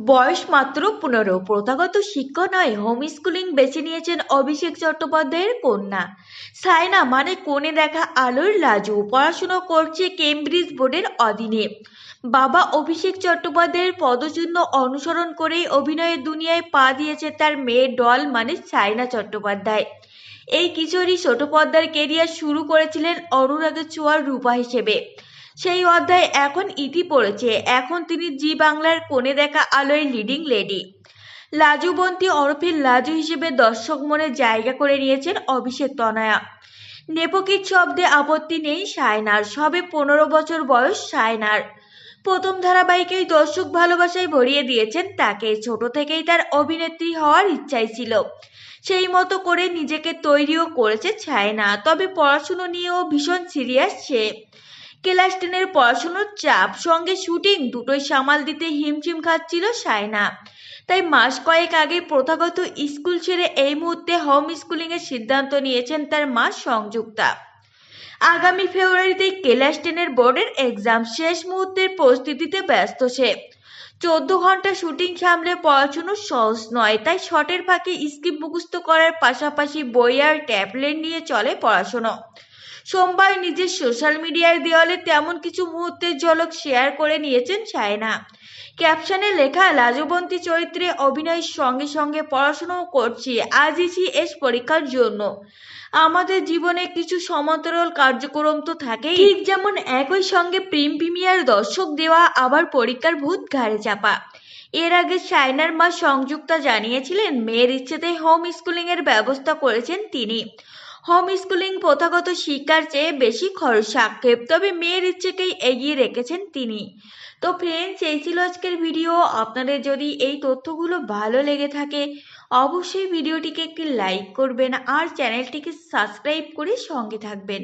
বয়স মাত্র পনেরো। প্রথাগত শিক্ষা নয় হোম স্কুলিং বেছে নিয়েছেন অভিষেক চট্টোপাধ্যায়ের কন্যা। সায়না মানে কোণে দেখা আলোর লাজু। পড়াশুনো করছে কেমব্রিজ বোর্ডের অধীনে। বাবা অভিষেক চট্টোপাধ্যায়ের পদচিহ্ন অনুসরণ করেই অভিনয়ের দুনিয়ায় পা দিয়েছে তার মেয়ে ডল মানে সায়না চট্টোপাধ্যায়। এই কিশোরী পর্দার কেরিয়ার শুরু করেছিলেন অনুরাগের ছোঁয়ার রূপা হিসেবে। সেই অধ্যায় এখন ইতি পড়েছে। এখন তিনি জি বাংলার কোণে দেখা আলোয় লিডিং লেডি লাজুবন্তী ওরফে লাজু হিসেবে দর্শক মনে জায়গা করে নিয়েছেন অভিষেক তনয়া। নেপোকিট শব্দে আপত্তি নেই সায়নার। সবে পনেরো বছর বয়স সায়নার। প্রথম ধারাবাহিকেই দর্শক ভালোবাসায় ভরিয়ে দিয়েছেন তাকে। ছোট থেকেই তার অভিনেত্রী হওয়ার ইচ্ছাই ছিল। সেই মতো করে নিজেকে তৈরিও করেছে ছায়না তবে পড়াশুনো নিয়েও ভীষণ সিরিয়াস সে। ক্লাস টেনের পড়াশুনোর চাপ, সঙ্গে শুটিং, দুটোই সামাল দিতে হিমশিম খাচ্ছিল সায়না। তাই মাস কয়েক আগে প্রথাগত স্কুল ছেড়ে এই মুহূর্তে হোম স্কুলিংয়ের সিদ্ধান্ত নিয়েছেন তার মা সংযুক্তা। আগামী ফেব্রুয়ারিতে ক্লাস টেনের বোর্ডের এক্সাম শেষ মুহূর্তের প্রস্তুতিতে ব্যস্ত সে। চোদ্দ ঘণ্টা শুটিং সামলে পড়াশুনো সহজ নয়, তাই শটের ফাঁকে স্কিপ মুখস্থ করার পাশাপাশি বই আর ট্যাবলেট নিয়ে চলে পড়াশুনো। সোমবার নিজের সোশ্যাল মিডিয়ার দেওয়ালে তেমন কিছু মুহূর্তের ঝলক শেয়ার করে নিয়েছেন সায়না ক্যাপশনে লেখা, লাজবন্তী চরিত্রে অভিনয়ের সঙ্গে সঙ্গে পড়াশোনাও করছি, আজই সি এস পরীক্ষার জন্য। আমাদের জীবনে কিছু সমান্তরাল কার্যক্রম তো থাকে ঠিক যেমন একই সঙ্গে প্রেম প্রিমিয়ার দর্শক দেওয়া, আবার পরীক্ষার ভূত ঘাড়ে চাপা। এর আগে সায়নার মা সংযুক্তা জানিয়েছিলেন, মেয়ের ইচ্ছেতে হোম স্কুলিং এর ব্যবস্থা করেছেন তিনি। হোম স্কুলিং প্রথাগত শিক্ষার চেয়ে বেশি খরচ। আক্ষেপ তবে মেয়ের ইচ্ছেকেই এগিয়ে রেখেছেন তিনি। তো ফ্রেন্ডস এই ছিল আজকের ভিডিও আপনাদের যদি এই তথ্যগুলো ভালো লেগে থাকে, অবশ্যই ভিডিওটিকে একটি লাইক করবেন আর চ্যানেলটিকে সাবস্ক্রাইব করে সঙ্গে থাকবেন।